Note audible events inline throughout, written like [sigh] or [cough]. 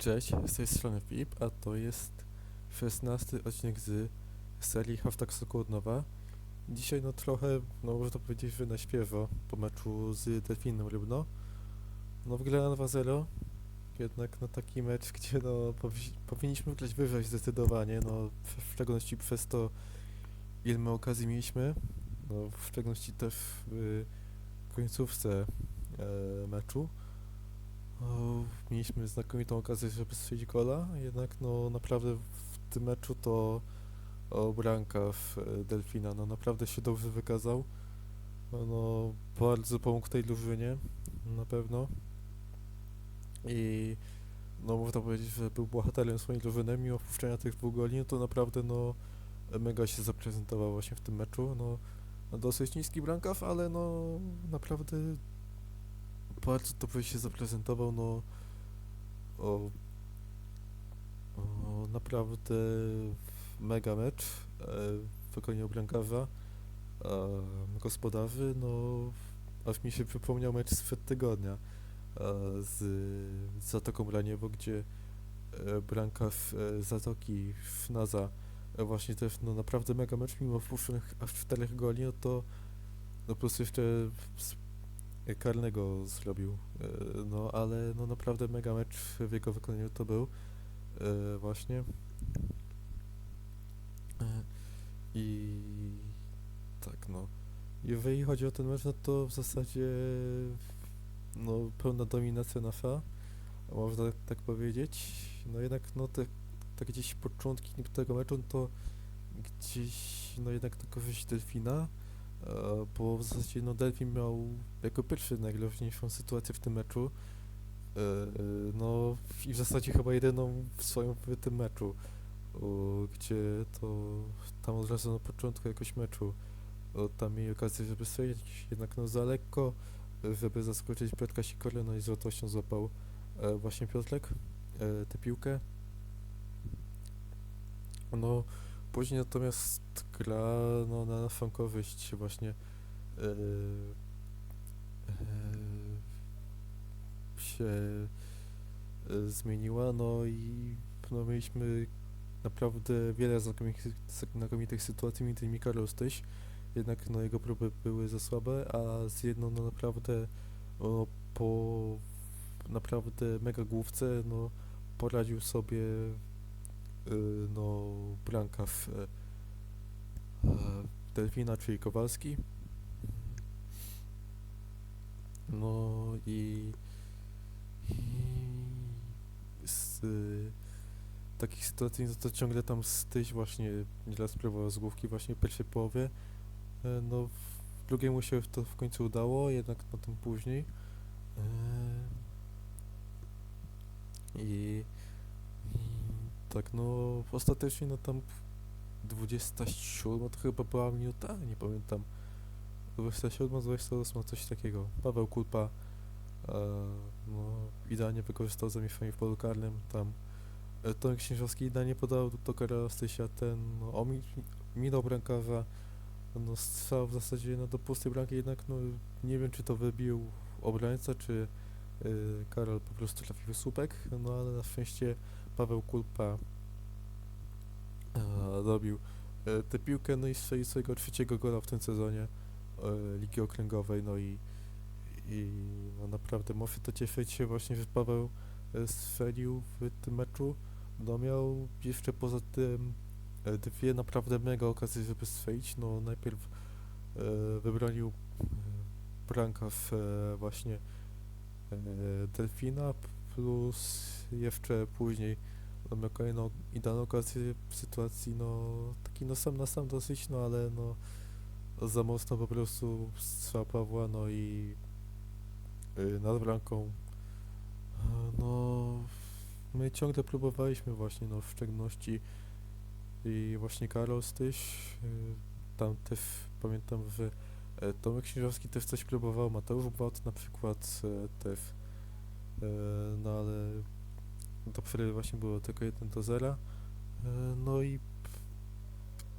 Cześć, z tej strony Filip, a to jest 16 odcinek z serii Hashtag Soku od nowa. Dzisiaj no trochę, no można powiedzieć, że na świeżo po meczu z Delfinem Rybno. No wygląda na 2-0, jednak no taki mecz, [laughs] gdzie no powi powinniśmy grać wyżej zdecydowanie, no w szczególności przez to ile my okazji mieliśmy, no w szczególności też w końcówce e, meczu. Mieliśmy znakomitą okazję, żeby strzelić gola, jednak no naprawdę w tym meczu to o, bramka w e, Delfina no naprawdę się dobrze wykazał. No, no bardzo pomógł tej drużynie, na pewno. I no można powiedzieć, że był bohaterem swojej drużyny, mimo wpuszczenia tych dwóch goli, no to naprawdę no mega się zaprezentował właśnie w tym meczu. No, dosyć niski bramkarz, ale no naprawdę bardzo dobrze się zaprezentował, no o, o naprawdę mega mecz e, w wykonaniu bramkarza e, gospodarzy, no aż mi się przypomniał mecz sprzed tygodnia e, z, Zatoką Raniewo, gdzie e, bramkarz e, Zatoki Fnaza e, właśnie też no naprawdę mega mecz, mimo wpuszczonych aż czterech goli, no to no plus jeszcze karnego zrobił, e, no ale no naprawdę mega mecz w jego wykonaniu to był e, właśnie. E, i tak no. Jeżeli chodzi o ten mecz, no to w zasadzie no pełna dominacja nasza, można tak, powiedzieć, no jednak no te, tak gdzieś początki tego meczu no to gdzieś no jednak to korzyść Delfina, bo w zasadzie no Delfin miał jako pierwszy najgroźniejszą sytuację w tym meczu. E, e, No i w zasadzie chyba jedyną w swoim w tym meczu, gdzie to tam od razu na początku jakoś meczu tam mieli okazję, żeby strzelić, jednak no za lekko, e, żeby zaskoczyć Piotrka Sikorę, no i z łatwością złapał e, właśnie Piotrek e, tę piłkę. No Później natomiast gra no, na naszą korzyść właśnie yy, yy, się yy, zmieniła, no i no, mieliśmy naprawdę wiele znakomitych, sytuacji, między innymi Karol Styś, jednak no, jego próby były za słabe, a z jedną no, naprawdę no, po naprawdę mega główce no, poradził sobie no, bramkarz e, e, Delfina, czyli Kowalski. No i, i z y, takich sytuacji no to ciągle tam styś właśnie nieraz próbował z główki właśnie w pierwszej połowie. No w drugiej mu się to w końcu udało, jednak na tym później. E, I tak, no ostatecznie no tam 27 to chyba była minuta, nie pamiętam. 27, 28, coś takiego. Paweł Kulpa e, no, idealnie wykorzystał zamieszanie w polu karnym. Tam e, Tomek Księżowski idealnie podał do, do ten, no, omi, minął bramkarza. No, strzał w zasadzie no, do pustej bramki, jednak no, nie wiem czy to wybił obrońca, czy Karol po prostu trafił słupek, no ale na szczęście Paweł Kulpa e, robił e, tę piłkę, no i strzelił swojego trzeciego gola w tym sezonie e, Ligi Okręgowej, no i, i no naprawdę może to cieszyć się właśnie, że Paweł strzelił w tym meczu, no miał jeszcze poza tym dwie naprawdę mega okazje, żeby strzelić, no najpierw wybronił bramkarz właśnie Delfina, plus jeszcze później miał kolejną idealną okazję w sytuacji, no, taki no sam na sam dosyć, no ale no za mocno po prostu strzał Pawła, no i y, nad bramką, e, no my ciągle próbowaliśmy właśnie, no w szczególności i właśnie Karol Styś, tam też pamiętam, e, Tomek Księżowski też coś próbował, Mateusz Błat na przykład e, też, e, no ale do przerwy właśnie było tylko 1 do 0. E, No i,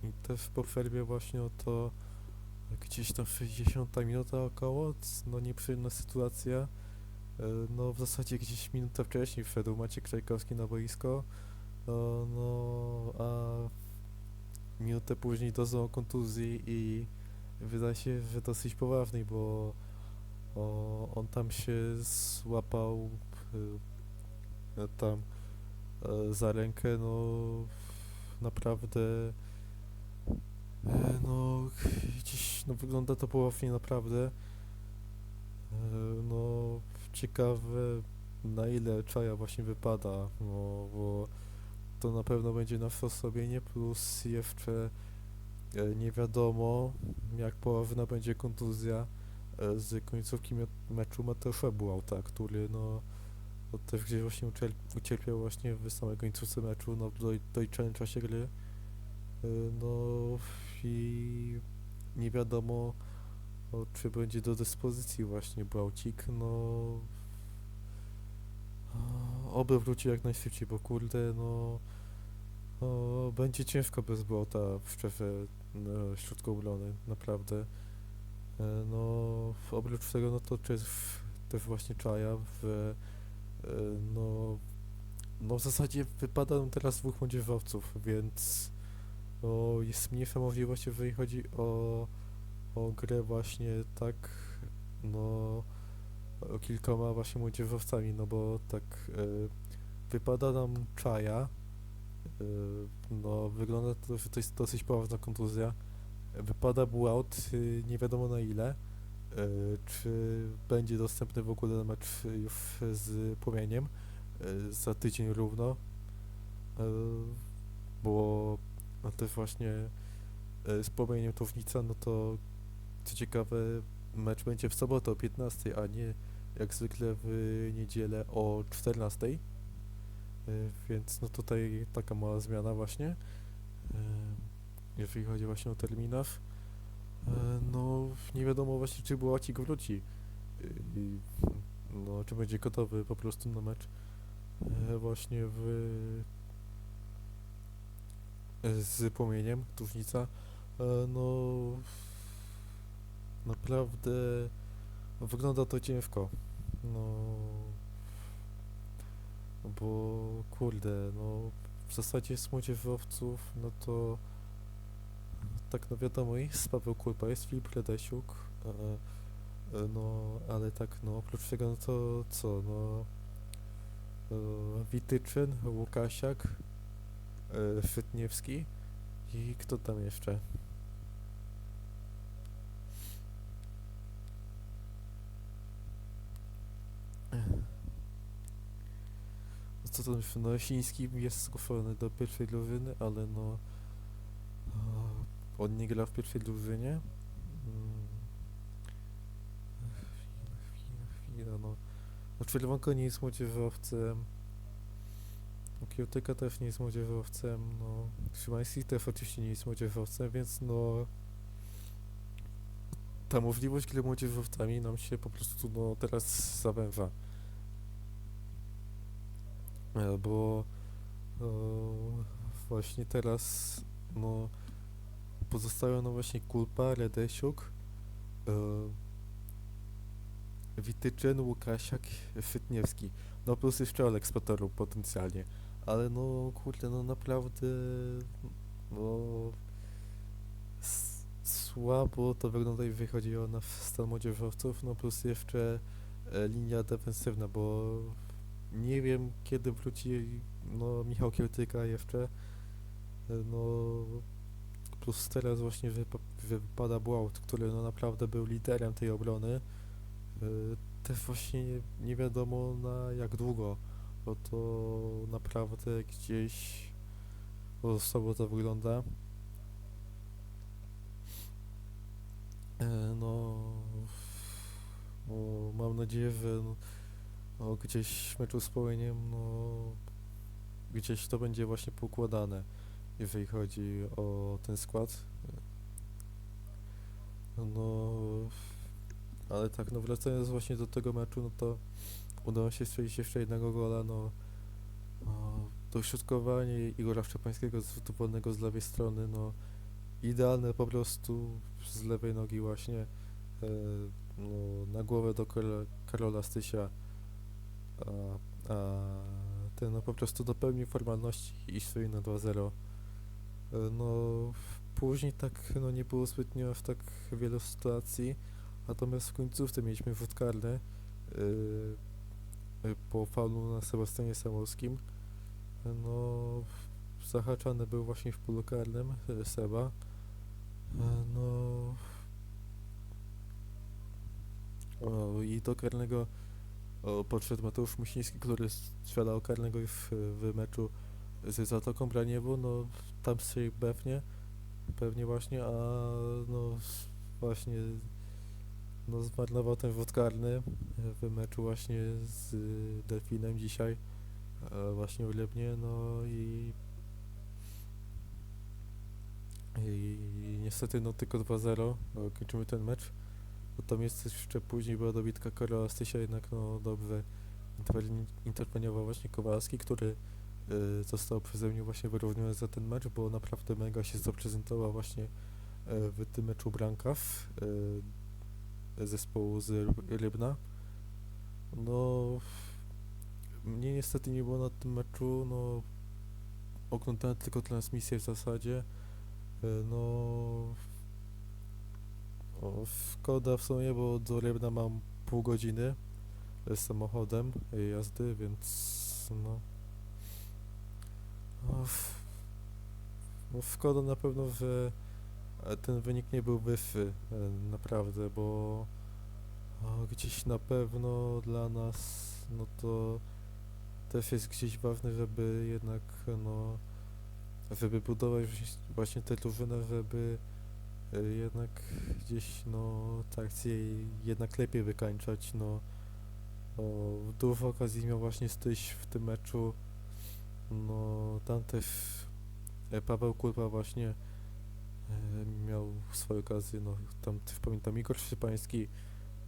i też po przerwie właśnie oto gdzieś tam 60 minuta około, no nieprzyjemna sytuacja, E, No w zasadzie gdzieś minutę wcześniej wszedł Maciek Czajkowski na boisko, e, no a minutę później doznał kontuzji i wydaje się, że dosyć poważnej, bo o, on tam się złapał e, tam e, za rękę, no naprawdę e, no gdzieś no, wygląda to poważnie naprawdę. No ciekawe na ile Czaja właśnie wypada, no bo to na pewno będzie na osłabienie, plus jeszcze nie wiadomo jak poważna będzie kontuzja e, z końcówki me- meczu Mateusza Bułauta, który no no też gdzieś właśnie ucierp- ucierpiał właśnie w samej końcówce meczu, no w doj- dojczym czasie gry. E, No i nie wiadomo czy będzie do dyspozycji właśnie Bałcik, no oby wrócił jak najszybciej, bo kurde, no o, będzie ciężko bez Błota w strefie środku obrony, naprawdę. E, No, oprócz tego, no to też, też właśnie Czaja, w, e, no, no w zasadzie wypada nam teraz dwóch młodzieżowców, więc no, jest mniejsza możliwość, jeżeli chodzi o, o grę właśnie tak, no, kilkoma właśnie młodzieżowcami, no bo tak e, wypada nam Czaja, no wygląda to, że to jest dosyć poważna kontuzja, wypada Buaut, y, nie wiadomo na ile, e, czy będzie dostępny w ogóle na mecz już z Płomieniem? Za tydzień równo, bo no też właśnie z Płomieniem Tównica, no to co ciekawe mecz będzie w sobotę o 15, a nie jak zwykle w niedzielę o 14. E, Więc no tutaj taka mała zmiana właśnie, e, jeżeli chodzi właśnie o terminarz. E, No nie wiadomo właśnie czy Błacik wróci no czy będzie gotowy po prostu na mecz właśnie w z płomieniem Tużnica. No naprawdę wygląda to ciężko. No bo kurde, no w zasadzie z młodzieżowców, no to tak no wiadomo jest Paweł Kulpa, jest Filip Redesiuk, e, e, no ale tak no oprócz tego no to co, no e, Wityczyn, Łukasiak, e, i kto tam jeszcze? Co tam jeszcze? No Siński jest zgłoszony do pierwszej drużyny, ale no e, on nie gra w pierwszej drużynie. Mm. Chwila, chwila, chwila, no. No Czerwonko nie jest młodzieżowcem. No, Kiotyka też nie jest młodzieżowcem, no. Szymański też oczywiście nie jest młodzieżowcem, więc no... Ta możliwość gry młodzieżowcami nam się po prostu no teraz zawęża. Bo e, właśnie teraz no pozostają no właśnie Kulpa, Redesiuk, e, Wityczyn, Łukasiak, Szytniewski. No plus jeszcze Olek z Potoru potencjalnie. Ale no kurde, no naprawdę no słabo to wygląda jeżeli chodzi o nasz stan młodzieżowców, no plus jeszcze e, linia defensywna, bo nie wiem kiedy wróci no Michał Kiełtyka jeszcze, e, no plus teraz właśnie wypa- wypada Błaut, który no naprawdę był liderem tej obrony, e, też właśnie nie, wiadomo na jak długo, bo to naprawdę gdzieś no, słabo to wygląda. E, No, no mam nadzieję, że no, no, gdzieś w meczu z Połeniem, no gdzieś to będzie właśnie poukładane, jeżeli chodzi o ten skład. No, ale tak, no wracając właśnie do tego meczu, no to udało się strzelić jeszcze jednego gola, no o, dośrodkowanie Igora Szczepańskiego z z lewej strony, no idealne po prostu z lewej nogi właśnie e, no, na głowę do Karola Stysia a, ten no po prostu dopełnił formalności i szli na 2-0. E, No później tak no nie było zbytnio aż tak wielu sytuacji, natomiast w końcówce mieliśmy rzut karny yy, po faulu na Sebastianie Samolskim. No zahaczany był właśnie w polu karnym yy, Seba. E, No o, i do karnego o, podszedł Mateusz Musiński, który strzelał karnego w, w meczu z Zatoką Braniewu, no tam strzelił pewnie, pewnie właśnie, a no właśnie no zmarnował ten rzut karny w meczu właśnie z Delfinem dzisiaj, właśnie w Lebnie, no i i niestety no tylko 2-0 no, kończymy ten mecz. Natomiast jeszcze później była dobitka Karola Stysia, jednak no dobrze interweni- interweniował właśnie Kowalski, który y, został przeze mnie właśnie wyrównany za ten mecz, bo naprawdę mega się zaprezentował właśnie y, w tym meczu Brankaw y, zespołu z Ryb- Rybna. No mnie niestety nie było na tym meczu, no oglądałem tylko transmisję w zasadzie. No o, szkoda w sumie, bo do Rybna mam pół godziny samochodem jazdy, więc no. no, f- no szkoda na pewno, że ten wynik nie był wyższy, e, naprawdę, bo o, gdzieś na pewno dla nas, no to też jest gdzieś ważne, żeby jednak, no, żeby budować właśnie- tę drużynę, żeby jednak gdzieś, no, te akcje jednak lepiej wykańczać, no. O, dużo okazji miał właśnie Styś w tym meczu. No, tam też e, Paweł Kurwa właśnie e, miał swoje okazje, no, tam pamiętam Igor Szypański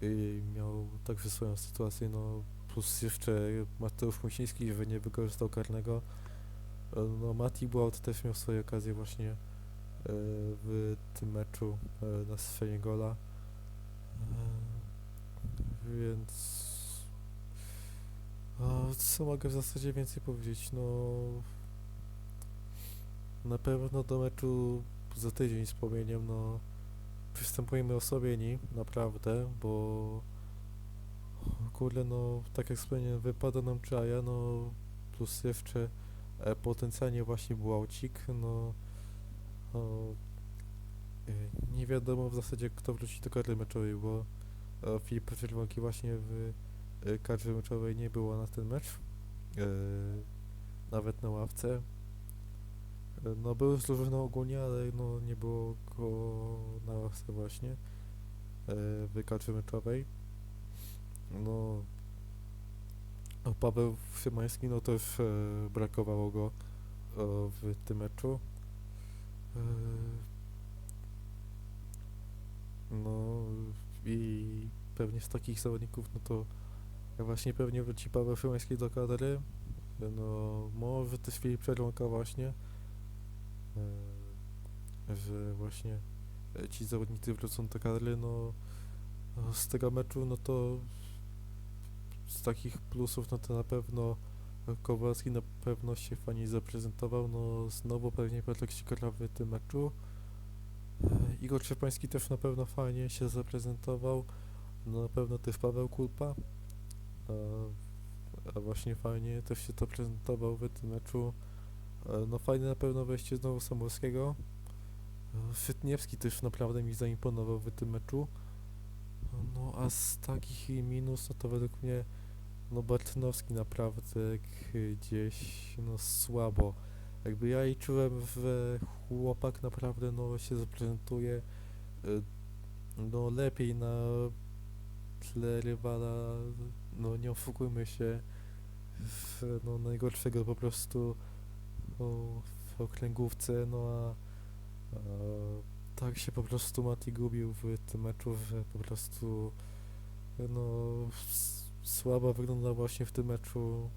y, miał także swoją sytuację, no, plus jeszcze Mateusz Musiński, że nie wykorzystał karnego. E, No, Mati Błot też miał swoje okazje właśnie e, w tym meczu e, na strzenie gola. E, Więc co mogę w zasadzie więcej powiedzieć? No na pewno do meczu za tydzień z płomieniem, no przystępujemy osłabieni, naprawdę, bo kurde, no tak jak wspomniałem, wypada nam Czaja, no plus jeszcze e, potencjalnie właśnie Błaucik, no o, e, nie wiadomo w zasadzie kto wróci do kadry meczowej, bo e, Filip Czerwonki właśnie w e, kadrze meczowej nie było na ten mecz, e, nawet na ławce. No był z drużyną ogólnie, ale no nie było go na ławce właśnie w kadrze meczowej. No a Paweł Szymański, no też brakowało go w tym meczu. No i pewnie z takich zawodników, no to właśnie pewnie wróci Paweł Szymański do kadry. No może też Filip Czerwonka właśnie. E, że właśnie e, ci zawodnicy wrócą do kadry, no no, z tego meczu, no to z takich plusów, no to na pewno Kowalski na pewno się fajnie zaprezentował, no znowu pewnie Piotrek Sikora w tym meczu. E, Igor Czepański też na pewno fajnie się zaprezentował, no na pewno też Paweł Kulpa, e, a właśnie fajnie też się to prezentował w tym meczu. E, No fajne na pewno wejście znowu Samorskiego. Szytniewski też naprawdę mi zaimponował w tym meczu. No a z takich minus, no to według mnie no Bartnowski naprawdę gdzieś no słabo. Jakby ja liczyłem, że chłopak naprawdę no się zaprezentuje y, no lepiej na tle rywala, no nie oszukujmy się, w, no najgorszego po prostu no, w okręgówce, no a, a tak się po prostu Mati gubił w tym meczu, że po prostu no s- słabo wyglądał właśnie w tym meczu.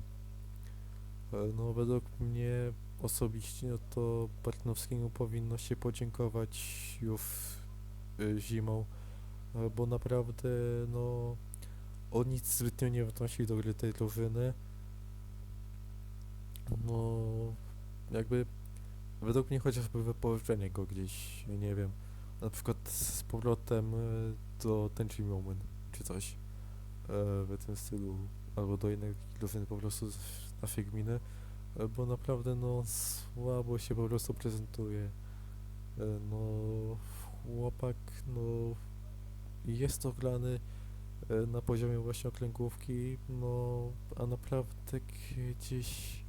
E, No według mnie osobiście no to Bartnowskiemu powinno się podziękować już y, zimą, e, bo naprawdę no on nic zbytnio nie wnosi do gry tej drużyny. No, jakby według mnie chociażby wypożyczenie go gdzieś, nie wiem, na przykład z powrotem e, do Tenchi Moment czy coś e, w tym stylu, albo do innej drużyny po prostu z naszej gminy, bo naprawdę no słabo się po prostu prezentuje. E, No, chłopak, no, jest to e, na poziomie właśnie okręgówki, no, a naprawdę gdzieś,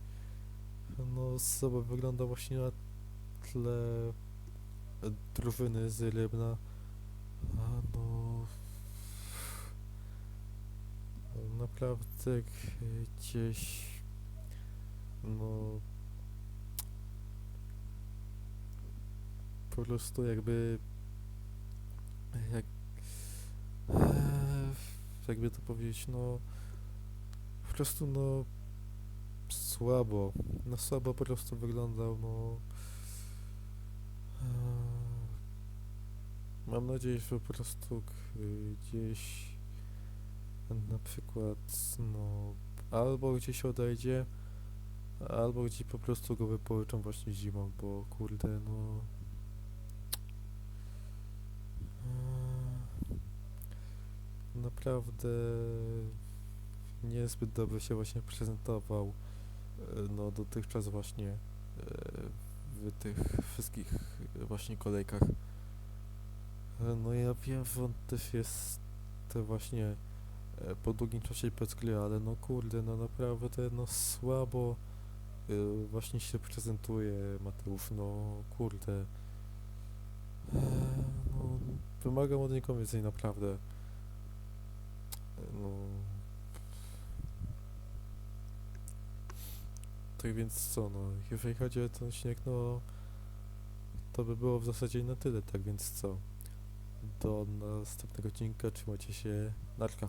no, sobie wygląda właśnie na tle drużyny z Rybna, a no, naprawdę gdzieś, no, po prostu jakby jak jakby to powiedzieć, no po prostu no słabo, no słabo po prostu wyglądał, no. Mam nadzieję, że po prostu gdzieś na przykład no albo gdzieś odejdzie, albo gdzieś po prostu go wypożyczą właśnie zimą, bo kurde no. Eee, naprawdę niezbyt dobrze się właśnie prezentował e, no dotychczas właśnie e, w tych wszystkich właśnie kolejkach. E, No ja wiem, też jest właśnie po długim czasie gry, ale no kurde, no naprawdę no słabo właśnie się prezentuje Mateusz, no kurde. Eee, No, wymagam od niego więcej, naprawdę. Eee, No. Tak więc co, no, jeżeli chodzi o ten śnieg, no, to by było w zasadzie na tyle, tak więc co. Do następnego odcinka, trzymajcie się, narka.